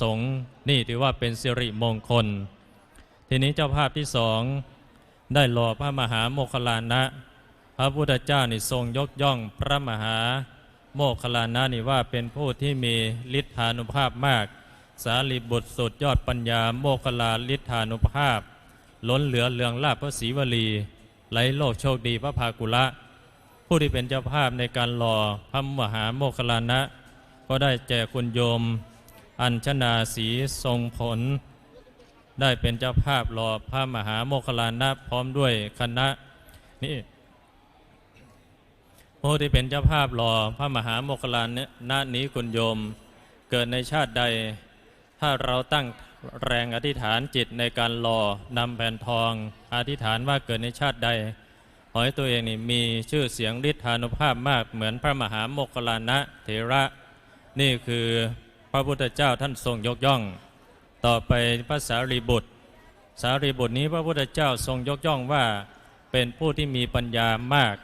สงฆ์นี่ถือว่าเป็นสิริมงคล ทีนี้เจ้าภาพที่สองได้หล่อพระมหาโมคคลานะ พระพุทธเจ้านี่ทรงยกย่องพระมหาโมคคลานะนี่ว่าเป็นผู้ที่มีฤทธานุภาพมาก สารีบุตรสุดยอดปัญญาโมคคลลาฤทธานุภาพ ล้นเหลือเลืองลาภพระศรีวลีไหลโลกโชคดีพระภากุละ ผู้ที่เป็นเจ้าภาพในการหล่อพระมหาโมคคลลานะ ก็ได้แจกคุณโยม อัญชนาสีทรงผล ได้เป็นเจ้าภาพหล่อพระมหาโมคคลานะพร้อมด้วยคณะนี่ผู้ที่เป็นเจ้าภาพหล่อพระมหาโมคคลานะนี้คุณโยม เกิดในชาติใด ถ้าเราตั้งแรงอธิษฐานจิตในการหล่อนำแผ่นทอง อธิษฐานว่าเกิดในชาติใดขอให้ตัวเองนี่มีชื่อเสียงฤทธานุภาพมากเหมือนพระมหาโมคคลลานะเถระ นี่คือ พระพุทธเจ้าท่านทรงยกย่อง ต่อไปพระสารีบุตร สารีบุตรนี้พระพุทธเจ้าทรงยกย่องว่าเป็นผู้ที่มีปัญญามาก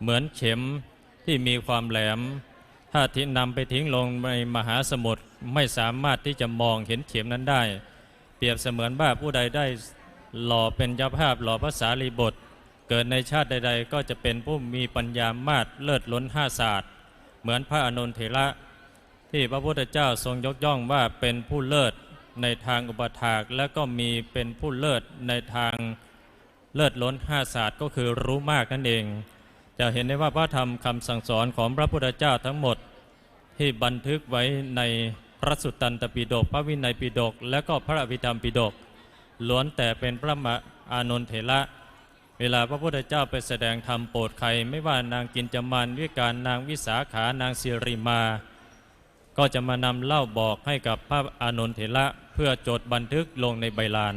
เหมือนเข็มที่มีความแหลม ถ้าทิ้งนำไปทิ้งลงในมหาสมุทรไม่สามารถที่จะมองเห็นเข็มนั้นได้ เปรียบเสมือนว่าผู้ใดได้หล่อเป็นเจ้าภาพหล่อพระสารีบุตรเกิดในชาติใด ๆ ก็จะเป็นผู้มีปัญญามากเลิศล้นห้าศาสตร์ เหมือนพระอานนทเถระ ที่พระพุทธเจ้าทรงยกย่องว่าเป็นผู้เลิศในทางอุปถากและก็มีเป็นผู้เลิศในทางเลิศล้นห้าศาสตร์ก็คือรู้มากนั่นเอง จะเห็นได้ว่าพระธรรมคำสั่งสอนของพระพุทธเจ้าทั้งหมดที่บันทึกไว้ในพระสุตตันตปิฎกพระวินัยปิฎกและก็พระอภิธรรมปิฎกล้วนแต่เป็นพระมาอานนทเถระเวลาพระพุทธเจ้าไปแสดงธรรมโปรดใคร ไม่ว่านางกินจมานวิการนางวิสาขานางสิริมา ก็จะมานำเล่าบอกให้กับพระอานนทเถระเพื่อจดบันทึกลงในใบลาน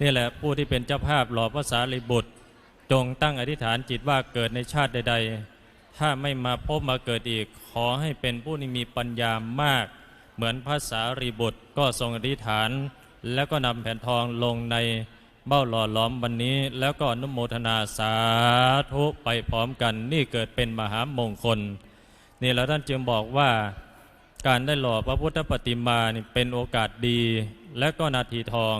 นี่แหละผู้ที่เป็นเจ้าภาพหล่อพระสารีบุตร จงตั้งอธิษฐานจิตว่าเกิดในชาติใด ๆ ถ้าไม่มาพบมาเกิดอีก ขอให้เป็นผู้ที่มีปัญญามาก เหมือนพระสารีบุตรก็ทรงอธิษฐาน แล้วก็นำแผ่นทองลงในเบ้าหล่อหล้อมวันนี้ แล้วก็อนุโมทนาสาธุไปพร้อมกัน นี่เกิดเป็นมหามงคล นี่แล้วท่านจึงบอกว่า การได้หล่อพระพุทธปฏิมาเป็นโอกาสดีและก็นาทีทอง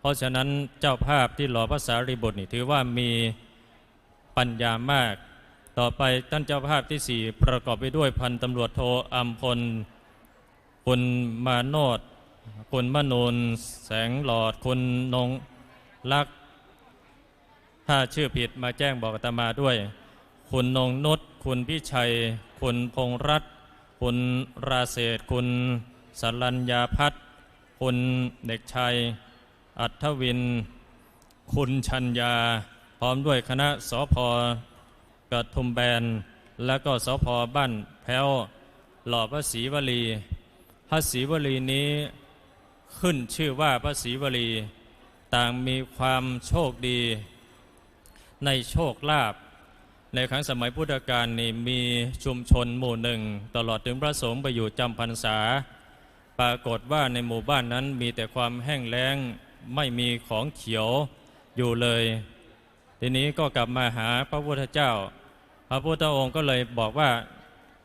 เพราะฉะนั้นเจ้าภาพที่หล่อพระสารีบุตรนี่ถือว่ามีปัญญามาก ต่อไปท่านเจ้าภาพที่สี่ประกอบไปด้วยพันตำรวจโทอัมพล คุณมาโนดคุณมนูนแสงหลอด คุณนงลักษ์ถ้าชื่อผิดมาแจ้งบอกอาตมาด้วย คุณนงนุชคุณพิชัย คุณพงรัตน์ คุณราเศษคุณสรัญญาพัฒน์คุณเด็กชัย อัธวิน คุณชัญญา พร้อมด้วยคณะสพกระทุมแบน และก็สพบ้านแพ้ว หล่อพระศรีวลี พระศรีวลีนี้ขึ้นชื่อว่าพระศรีวลี ต่างมีความโชคดี ในโชคลาภ ในครั้งสมัยพุทธกาลนี่มีชุมชนหมู่หนึ่ง ตลอดถึงพระสงฆ์ไปอยู่จำพรรษา ปรากฏว่าในหมู่บ้านนั้นมีแต่ความแห้งแล้งไม่มีของเขียวอยู่เลย ทีนี้ก็กลับมาหาพระพุทธเจ้า พระพุทธองค์ก็เลยบอกว่า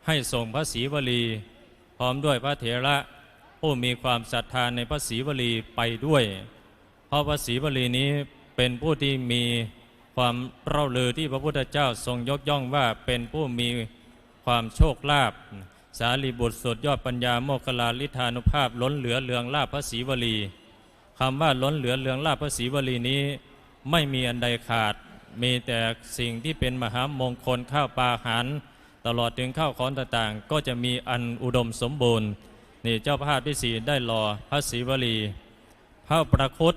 ให้ส่งพระศรีวลี พร้อมด้วยพระเถระผู้มีความศรัทธาในพระศรีวลีไปด้วย เพราะพระศรีวลีนี้เป็นผู้ที่มี ความเล่าลือที่พระพุทธเจ้าทรงยกย่องว่าเป็นผู้มีความโชคลาภสารีบุตรสุดยอดปัญญาโมคลาลิธานุภาพล้นเหลือเลืองลาภพระศรีวลีคำว่าล้นเหลือเลืองลาภพระศรีวลีนี้ ไม่มีอันใดขาด มีแต่สิ่งที่เป็นมหามงคลข้าวปลาหารตลอดถึงข้าวของต่างๆ ก็จะมีอันอุดมสมบูรณ์ นี่เจ้าภาพที่สีได้รอพระศรีวลีพระประคุต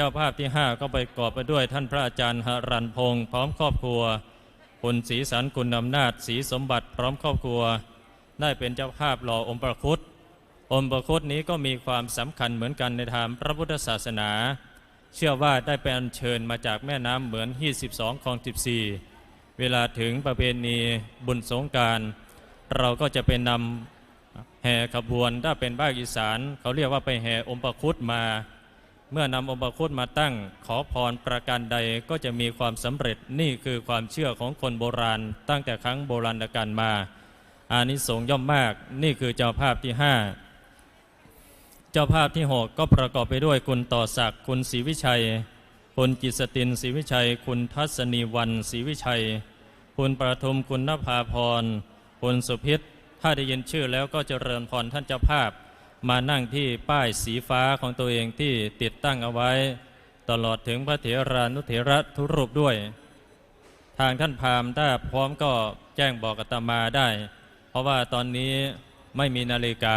เจ้าภาพที่ห้าก็ไปกอบไปด้วยท่านพระอาจารย์หรันพงศ์พร้อมครอบครัว คุณศรีสันคุณอำนาจศรีสมบัติพร้อมครอบครัว ได้เป็นเจ้าภาพหล่อองค์ประคุตองค์ประคุตนี้ก็มีความสำคัญเหมือนกันในทางพระพุทธศาสนา เชื่อว่าได้ไปอัญเชิญมาจากแม่น้ำเหมือนที่12ของ 14 เวลาถึงประเพณีบุญสงการเราก็จะไปนำแห่ขบวนถ้าเป็นภาคอีสาน เขาเรียกว่าไปแห่อมประคุตมา เมื่อนำอมประคุตมาตั้งขอพรประการใดก็จะมีความสำเร็จนี่คือความเชื่อของคนโบราณ ตั้งแต่ครั้งโบราณกาลมา อานิสงส์ย่อมมากนี่คือเจ้าภาพที่ห้าเจ้าภาพที่หกก็ประกอบไปด้วยคุณต่อศักดิ์คุณศรีวิชัย คุณกิตสตินศรีวิชัย คุณทัศนีวันศรีวิชัย คุณประทุมคุณนภาพรคุณสุพิษถ้าได้ยินชื่อแล้วก็เจริญพรท่านเจ้าภาพ มานั่งที่ป้ายสีฟ้าของตัวเองที่ติดตั้งเอาไว้ ตลอดถึงพระเถรานุเถระทุรูปด้วย ทางท่านพามถ้าพร้อมก็แจ้งบอกอาตมาได้ เพราะว่าตอนนี้ไม่มีนาฬิกา